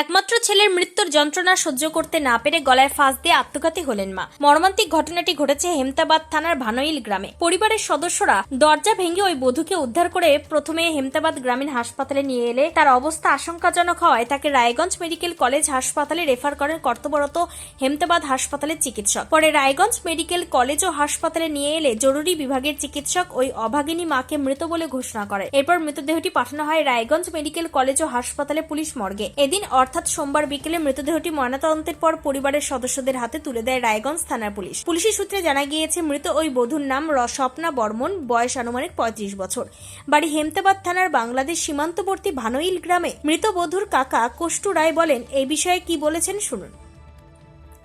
একমাত্র ছেলের মৃত্যুর যন্ত্রণা সহ্য করতে না পেরে গলায় ফাঁস দিয়ে আত্মঘাতী হলেন মা। মর্মান্তিক ঘটনাটি ঘটেছে হেমতাবাদ থানার ভানইল গ্রামে। পরিবারের সদস্যরা দরজা ভেঙে ওই বধূকে উদ্ধার করে প্রথমে হেমতাবাদ গ্রামীণ হাসপাতালে নিয়ে এলে। তার অবস্থা আশঙ্কাজনক হওয়ায় তাকে রায়গঞ্জ মেডিকেল কলেজ হাসপাতালে রেফার করেন কর্তব্যরত হেমতাবাদ হাসপাতালের চিকিৎসক। পরে রায়গঞ্জ মেডিকেল কলেজ ও হাসপাতালে নিয়ে এলে জরুরি বিভাগের চিকিৎসক ওই অভাগিনী মাকে মৃত বলে ঘোষণা করে। এরপর মৃতদেহটি পাঠানো হয় রায়গঞ্জ মেডিকেল কলেজ ও হাসপাতালে পুলিশ মর্গে। এদিন অর্থাৎ সোমবার বিকেলে মৃতদেহটি ময়নাতদন্তের পর পরিবারের সদস্যদের হাতে তুলে দেয় রায়গঞ্জ থানার পুলিশ। পুলিশের সূত্রে জানা গিয়েছে মৃত ওই বধূর নাম র- স্বপ্না বর্মন বয়স আনুমানিক পঁয়ত্রিশ বছর। বাড়ি হেমতাবাদ থানার বাংলাদেশ সীমান্তবর্তী ভানইল গ্রামে মৃত বধূর কাকা কষ্টু রায় বলেন এই বিষয়ে কি বলেছেন শুনুন।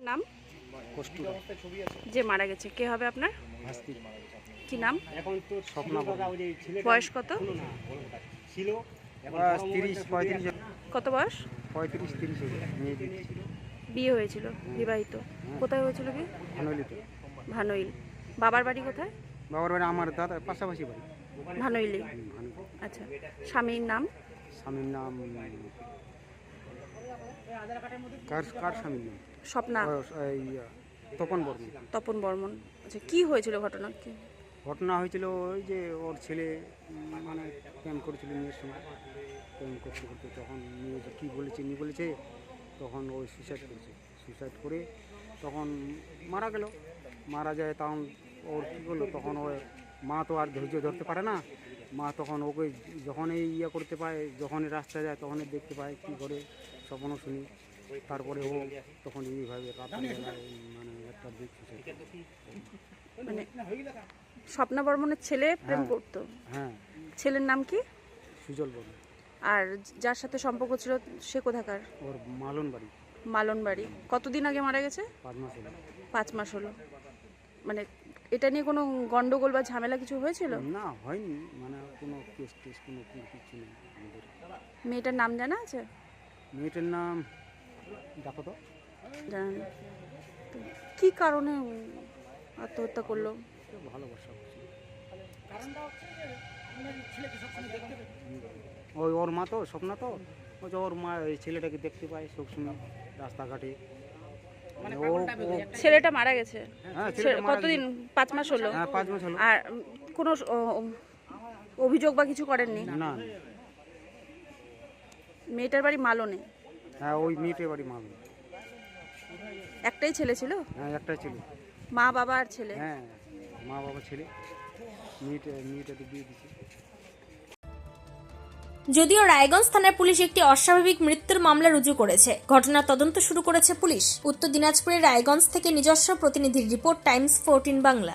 নাম? যে মারা গেছে কে হবে আপনার? কি নাম? বয়স কত? কত বয়স? পঁয়ত্রিশ তিরিশ মেয়ে দিদি বিয়ে হয়েছিল বিবাহিত। কোথায় হয়েছিল কি ভানলিতে ভানইল। বাবার বাড়ি কোথায়? বাবার বাড়ি আমার দাদা পাশাপাশি বাড়ি। ভানইলে। আচ্ছা স্বামীর নাম? স্বামীর নাম কার কার স্বামীর নাম? স্বপ্না। তপন বর্মন। তপন বর্মন। আচ্ছা কি হয়েছিল ঘটনা? কি? ঘটনা হয়েছিল ওই যে ওর ছেলে মানে প্রেম করেছিল মেয়ের সঙ্গে। প্রেম করতে করতে তখন মেয়ে কী বলেছে, নি বলেছে, তখন ওই সুইসাইড করেছে। সুইসাইড করে তখন মারা গেল। মারা যায় তখন ওর কী করল, তখন ওর মা তো আর ধৈর্য ধরতে পারে না। মা তখন ওকে যখনই ইয়ে করতে পায়, যখনই রাস্তায় যায় তখনই দেখতে পায় কী করে, স্বপ্ন শুনি। তারপরে ও তখন এইভাবে মানে একটা দিক মানে স্বপ্না বর্মনের ছেলে প্রেম হ্যাঁ। করতো। হ্যাঁ। ছেলের নাম কি? সুজল বর্মন। আর যার সাথে সম্পর্ক ছিল সে কোথাকার? ওর মালন বাড়ি মালন বাড়ি কতদিন আগে মারা গেছে? পাঁচ মাস হলো। পাঁচ মাস হলো। মানে এটা নিয়ে কোনো গন্ডগোল বা ঝামেলা কিছু হয়েছিল? না হয়নি। মানে কোনো কেস টেস কোনো কিছু নেই মেয়েটার নাম জানা আছে? মেয়েটার নাম দেখো তো জানেন কি কারণে আত্মহত্যা করল? ভালোবাসা ওই ওর মা তো স্বপ্ন তো? ওই যে ওর মা এই ছেলেটাকে দেখতে পায় সবসময় রাস্তাঘাটে। মানে ছেলেটা মারা গেছে। হ্যাঁ কতদিন? পাঁচ মাস হলো। হ্যাঁ পাঁচ মাস হলো। আর কোনো অভিযোগ বা কিছু করেননি? না না। মেয়েটার বাড়ি মালনে। হ্যাঁ ওই বাড়ি মা একটাই ছেলে ছিল? হ্যাঁ একটাই ছিল। মা বাবা আর ছেলে? হ্যাঁ মা বাবা ছেলে। মেয়েটা মেয়েটাকে বিয়ে দিচ্ছে যদিও রায়গঞ্জ থানার পুলিশ একটি অস্বাভাবিক মৃত্যুর মামলা রুজু করেছে। ঘটনার তদন্ত শুরু করেছে পুলিশ। উত্তর দিনাজপুরের রায়গঞ্জ থেকে নিজস্ব প্রতিনিধির রিপোর্ট টাইমস ফোরটিন বাংলা।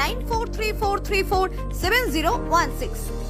9434347016.